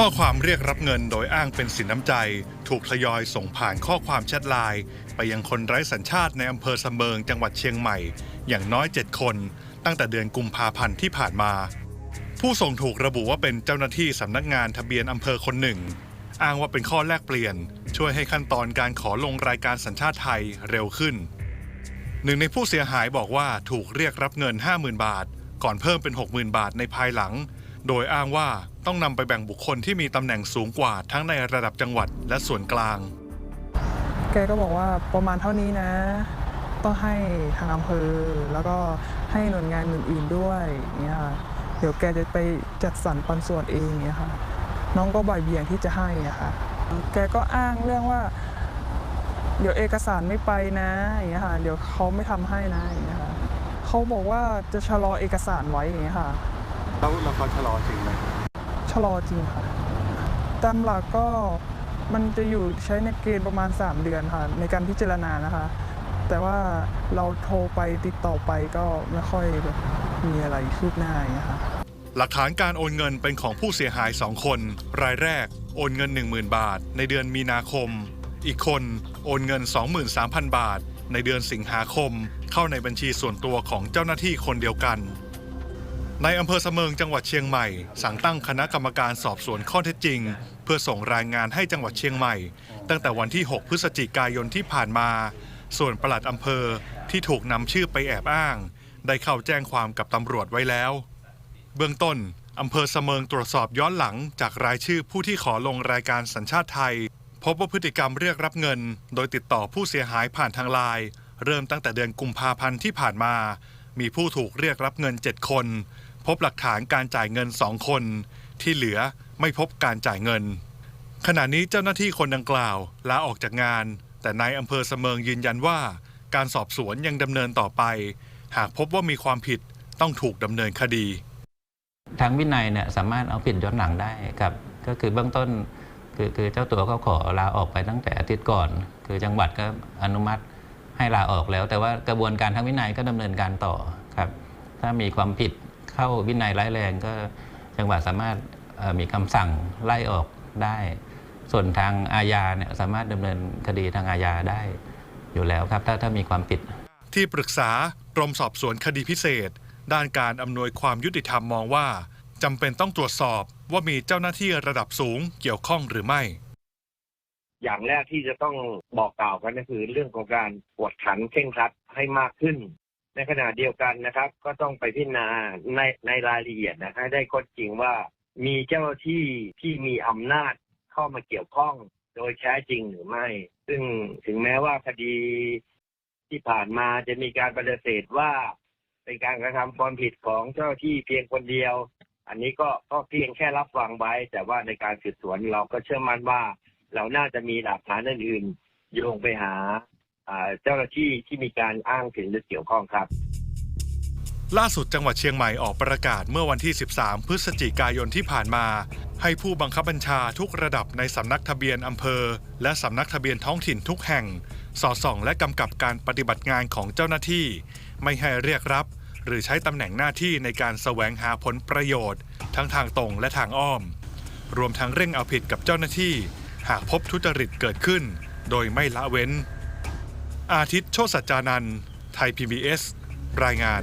ข้อความเรียกรับเงินโดยอ้างเป็นสินน้ำใจ ถูกทยอยส่งผ่านข้อความแชทไลน์ไปยังคนไร้สัญชาติในอำเภอสำเมิงจังหวัดเชียงใหม่ อย่างน้อย 7 คน ตั้งแต่เดือนกุมภาพันธ์ที่ผ่านมา ผู้ส่งถูกระบุว่าเป็นเจ้าหน้าที่สำนักงานทะเบียนอำเภอคนหนึ่ง อ้างว่าเป็นข้อแลกเปลี่ยน ช่วยให้ขั้นตอนการขอลงรายการสัญชาติไทยเร็วขึ้น หนึ่งในผู้เสียหายบอกว่าถูกเรียกรับเงิน 50,000 บาท ก่อนเพิ่มเป็น 60,000 บาทในภายหลัง โดยอ้างว่าต้องนำไปแบ่งบุคคลที่มีตำแหน่งสูงกว่าทั้งในระดับจังหวัดและส่วนกลาง แกก็บอกว่าประมาณเท่านี้นะ ต้องให้ทางอำเภอ แล้วก็ให้หน่วยงานอื่นๆด้วยเงี้ยค่ะเดี๋ยวแกจะไปจัดสรรปันส่วนเองเงี้ยค่ะ น้องก็บ่ายเบี่ยงที่จะให้อะค่ะ แกก็อ้างเรื่องว่า เดี๋ยวเอกสารไม่ไปนะอย่างเงี้ยค่ะ เดี๋ยวเขาไม่ทำให้นะอย่างเงี้ยค่ะเขาบอกว่าจะชะลอเอกสารไว้อย่างเงี้ยค่ะ แล้วเราเขาชะลอจริงไหมชะลอจริงค่ะตามหลักก็มันจะอยู่ใช้ในเกณฑ์ประมาณ 3 เดือนค่ะในการพิจารณานะคะ แต่ว่าเราโทรไปติดต่อไปก็ไม่ค่อยแบบมีอะไรคืบหน้าอย่างเงี้ยค่ะหลักฐานการโอนเงินเป็นของผู้เสียหาย 2 คน รายแรกโอนเงิน 10,000 บาท ในเดือนมีนาคม อีกคนโอนเงิน 23,000 บาท ในเดือนสิงหาคม เข้าในบัญชีส่วนตัวของเจ้าหน้าที่คนเดียวกัน ในอำเภอเสมิงจังหวัดเชียงใหม่ สั่งตั้งคณะกรรมการสอบสวนข้อเท็จจริง เพื่อส่งรายงานให้จังหวัดเชียงใหม่ ตั้งแต่วันที่ 6 พฤศจิกายนที่ผ่านมา ส่วนปลัดอำเภอที่ถูกนำชื่อไปแอบอ้าง ได้เข้าแจ้งความกับตำรวจไว้แล้ว เบื้องต้นอำเภอเสมิงตรวจสอบย้อนหลังจากรายชื่อผู้ที่ขอลงรายการสัญชาติไทย พบว่าพฤติกรรมเรียกรับเงิน โดยติดต่อผู้เสียหายผ่านทางไลน์เริ่มตั้งแต่เดือนกุมภาพันธ์ที่ผ่านมา มีผู้ถูกเรียกรับเงิน 7 คน พบหลักฐานการจ่ายเงิน2คน ที่เหลือไม่พบการจ่ายเงิน ขณะนี้เจ้าหน้าที่คนดังกล่าวลาออกจากงาน แต่นายอำเภอเสมิงยืนยันว่าการสอบสวนยังดำเนินต่อไป หากพบว่ามีความผิดต้องถูกดำเนินคดี ทางวินัยเนี่ยสามารถเอาผิดย้อนหลังได้ครับ ก็คือเบื้องต้นคือคือเจ้าตัวเขาขอลาออกไปตั้งแต่อาทิตย์ก่อน คือจังหวัดก็อนุมัติให้ลาออกแล้ว แต่ว่ากระบวนการทางวินัยก็ดำเนินการต่อครับ ถ้ามีความผิด เข้าวินัยร้ายแรงก็จังหวัดสามารถเอ่อมีคำสั่งไล่ออกได้ ส่วนทางอาญาเนี่ยสามารถดำเนินคดีทางอาญาได้อยู่แล้วครับ ถ้าถ้ามีความผิด ที่ปรึกษากรมสอบสวนคดีพิเศษ ด้านการอำนวยความยุติธรรมมองว่าจำเป็นต้องตรวจสอบว่ามีเจ้าหน้าที่ระดับสูงเกี่ยวข้องหรือไม่ อย่างแรกที่จะต้องบอกกล่าวกันก็คือเรื่องของการกวดขันเคร่งครัดให้มากขึ้น ในขณะเดียวกันนะครับ ก็ต้องไปพิจารณาในในรายละเอียดนะให้ได้ข้อจริงว่ามีเจ้าที่ที่มีอำนาจเข้ามาเกี่ยวข้องโดยแท้จริงหรือไม่ ซึ่งถึงแม้ว่าคดีที่ผ่านมาจะมีการปฏิเสธว่า เป็นการกระทำความผิดของเจ้าที่เพียงคนเดียว อันนี้ก็ก็เพียงแค่รับฟังไว้ แต่ว่าในการสืบสวนเราก็เชื่อมั่นว่า เราน่าจะมีหลักฐานอื่นๆโยงไปหา เจ้าหน้าที่ที่มีการอ้างถึงหรือเกี่ยวข้องครับ ล่าสุดจังหวัดเชียงใหม่ออกประกาศเมื่อวันที่ 13 พฤศจิกายนที่ผ่านมา ให้ผู้บังคับบัญชาทุกระดับในสำนักทะเบียนอำเภอ และสำนักทะเบียนท้องถิ่นทุกแห่ง สอดส่อง และกำกับการปฏิบัติงานของเจ้าหน้าที่ ไม่ให้เรียกรับ หรือใช้ตำแหน่งหน้าที่ในการแสวงหาผลประโยชน์ ทั้งทางตรงและทางอ้อม รวมทั้งเร่งเอาผิดกับเจ้าหน้าที่ หากพบทุจริตเกิดขึ้น โดยไม่ละเว้น อาทิตย์โชติสัจจานันท์ไทย PBS รายงาน